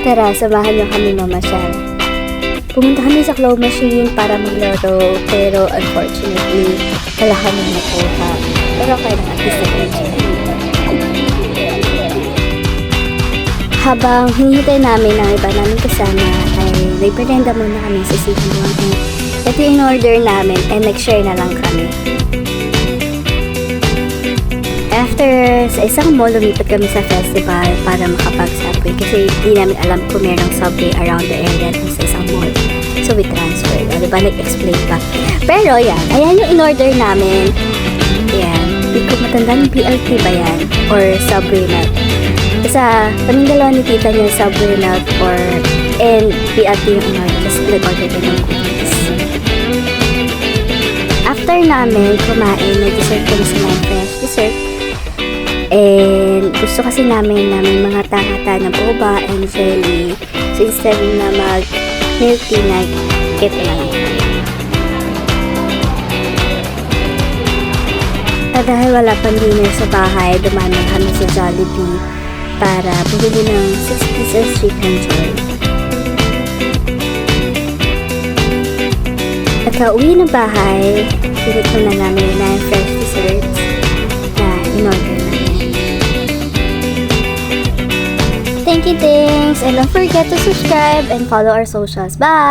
Tara, samahan niyo kami mamasyal. Pumunta kami sa claw machine para maglaro, pero unfortunately, wala kami nakuha. Pero okay lang, at least. Habang hinihintay namin ang iba namin kasama, ay nagperenda muna kami sa Sibuan. Ito yung order namin, and nag-share na lang kami. After sa isang mall, lumipat kami sa festival para makapag-subway kasi hindi namin alam kung merong subway around the area dun sa isang mall. So we transferred. O, diba nag-explain pa. Pero yan, ayan yung in-order namin. Yan. Hindi ko matandaan BLT ba yan? Or subway melt. Sa kaming dalawa ni tita niya subway melt or and BLT yung in-order. Tapos nag-order din ng cookies. After namin kumain, nag-dessert kami sa mga fresh dessert. And gusto kasi namin na may mga tahata na boba and jelly. So instead na mag milk tea na na lang. At dahil wala pang dinner sa bahay, dumanan kami sa Jollibee para bumili ng 6 pieces chicken joy. At kauwi ng bahay, pinito na namin na fresh desserts Thank you, thanks! And don't forget to subscribe and follow our socials. Bye!